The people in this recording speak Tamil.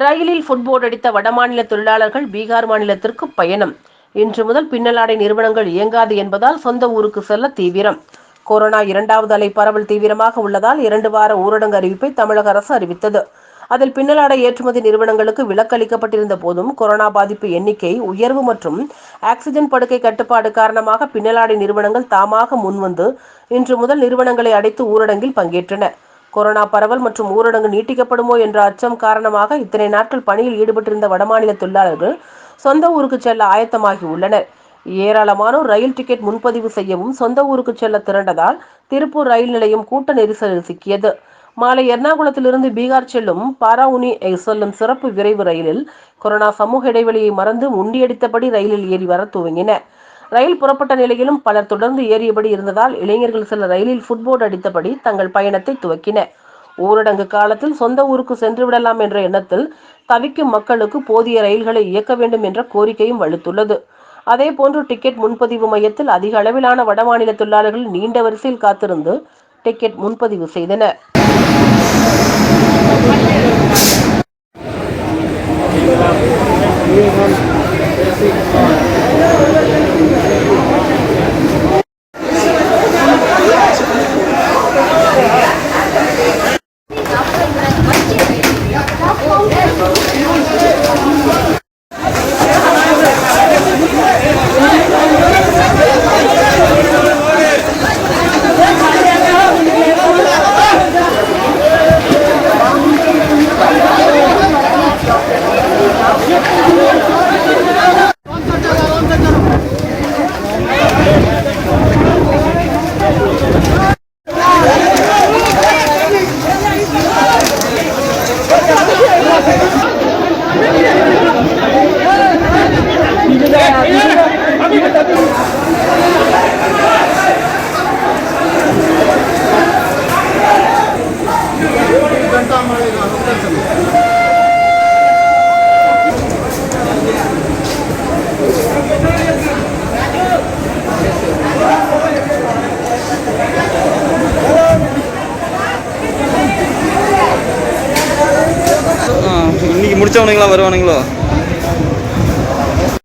ரயிலில் ஃபுட்போர்ட் அடித்த வடமாநில தொழிலாளர்கள் பீகார் மாநிலத்திற்கு பயணம். இன்று முதல் பின்னலாடை நிறுவனங்கள் இயங்காது என்பதால் சொந்த ஊருக்கு செல்ல தீவிரம். கொரோனா இரண்டாவது அலை பரவல் தீவிரமாக உள்ளதால் இரண்டு வார ஊரடங்கு அறிவிப்பை தமிழக அரசு அறிவித்தது. அதில் பின்னலாடை ஏற்றுமதி நிறுவனங்களுக்கு விலக்களிக்கப்பட்டிருந்த போதும் கொரோனா பாதிப்பு எண்ணிக்கை உயர்வு மற்றும் ஆக்சிஜன் படுக்கை கட்டுப்பாடு காரணமாக பின்னலாடை நிறுவனங்கள் தாமாக முன்வந்து இன்று முதல் நிறுவனங்களை அடைத்து ஊரடங்கில் பங்கேற்றன. கொரோனா பரவல் மற்றும் ஊரடங்கு நீட்டிக்கப்படுமோ என்ற அச்சம் காரணமாக இத்தனை நாட்கள் பணியில் ஈடுபட்டிருந்த வடமாநில தொழிலாளர்கள் சொந்த ஊருக்கு செல்ல ஆயத்தமாகி உள்ளனர். ஏராளமானோர் ரயில் டிக்கெட் முன்பதிவு செய்யவும் சொந்த ஊருக்கு செல்ல திரண்டதால் திருப்பூர் ரயில் நிலையம் கூட்ட நெரிசலில் சிக்கியது. மாலை எர்ணாகுளத்திலிருந்து பீகார் செல்லும் பாராவுனி செல்லும் சிறப்பு விரைவு ரயிலில் கொரோனா சமூக இடைவெளியை மறந்து முண்டியடித்தபடி ரயிலில் ஏறி வர துவங்கின ரயில் புறப்பட்ட நிலையிலும் பலர் தொடர்ந்து ஏறியபடி இருந்ததால் இளைஞர்கள் சில ரயிலில் ஃபுட்போர்டு அடித்தபடி தங்கள் பயணத்தை துவக்கின ஊரடங்கு காலத்தில் சொந்த ஊருக்கு சென்று விடலாம் என்ற எண்ணத்தில் தவிக்கும் மக்களுக்கு போதிய ரயில்களை இயக்க வேண்டும் என்ற கோரிக்கையும் வலுத்துள்ளது அதேபோன்று டிக்கெட் முன்பதிவு மையத்தில் அதிக அளவிலான வடமாநில தொழிலாளர்கள் நீண்ட வரிசையில் காத்திருந்து டிக்கெட் முன்பதிவு செய்தனர் Thank you. முடிச்சவனுங்களா வருவானுங்களோ